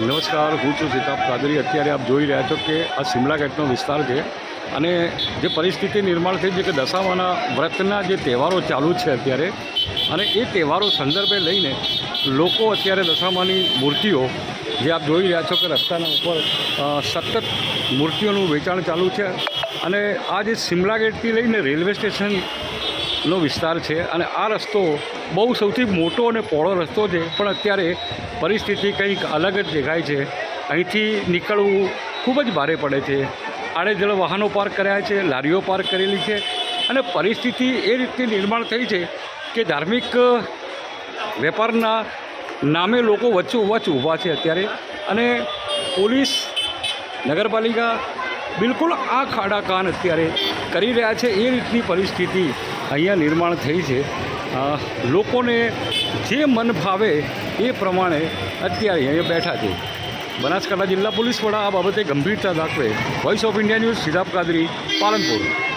નમસ્કાર, હું છું સીતાબ કાદરી. અત્યારે આપ જોઈ રહ્યા છો કે આ સિમલા ગેટનો વિસ્તાર છે અને જે પરિસ્થિતિ નિર્માણ થઈ છે કે દશામાના વ્રતના જે તહેવારો ચાલુ છે અત્યારે અને એ તહેવારો સંદર્ભે લઈને લોકો અત્યારે દશામાની મૂર્તિઓ, જે આપ જોઈ રહ્યા છો કે રસ્તાના ઉપર સતત મૂર્તિઓનું વેચાણ ચાલુ છે અને આ જે સિમલા ગેટથી લઈને રેલવે સ્ટેશન નો વિસ્તાર છે અને આ રસ્તો બહુ સૌથી મોટો અને પહોળો રસ્તો છે. પણ અત્યારે પરિસ્થિતિ કંઈક અલગ જ દેખાય છે. અહીંથી નીકળવું ખૂબ જ ભારે પડે છે. આડેધડ વાહનો પાર્ક કર્યા છે, લારીઓ પાર્ક કરેલી છે અને પરિસ્થિતિ એ રીતની નિર્માણ થઈ છે કે ધાર્મિક વેપારના નામે લોકો વચ્ચે વચ્ચ ઊભા છે અત્યારે. અને પોલીસ, નગરપાલિકા બિલકુલ આ ખાડા કાન અત્યારે કરી રહ્યા છે. એ રીતની પરિસ્થિતિ અહીંયા નિર્માણ થઈ છે. લોકોને જે મન ભાવે એ પ્રમાણે અત્યારે અહીંયા બેઠા છે. બનાસકાંઠા જિલ્લા પોલીસ વડા આ બાબતે ગંભીરતા દાખવે વોઇસ ઓફ ઇન્ડિયા ન્યૂઝ સિદ્ધાપ કાદરી, પાલનપુર.